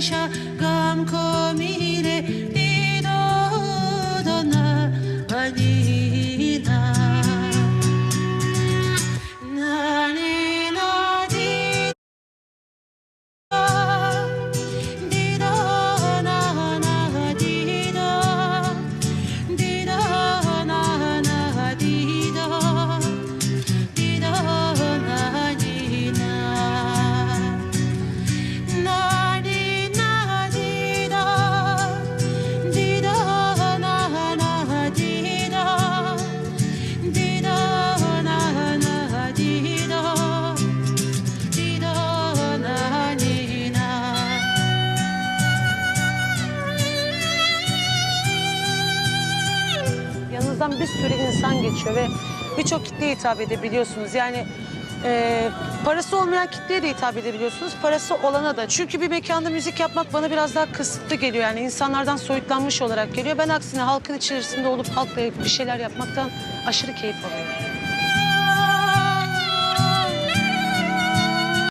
Come, come, sürü insan geçiyor ve birçok kitleye hitap edebiliyorsunuz. Yani e, parası olmayan kitleye de hitap edebiliyorsunuz. Parası olana da. Çünkü bir mekanda müzik yapmak bana biraz daha kısıtlı geliyor. Yani insanlardan soyutlanmış olarak geliyor. Ben aksine halkın içerisinde olup halkla bir şeyler yapmaktan aşırı keyif alıyorum.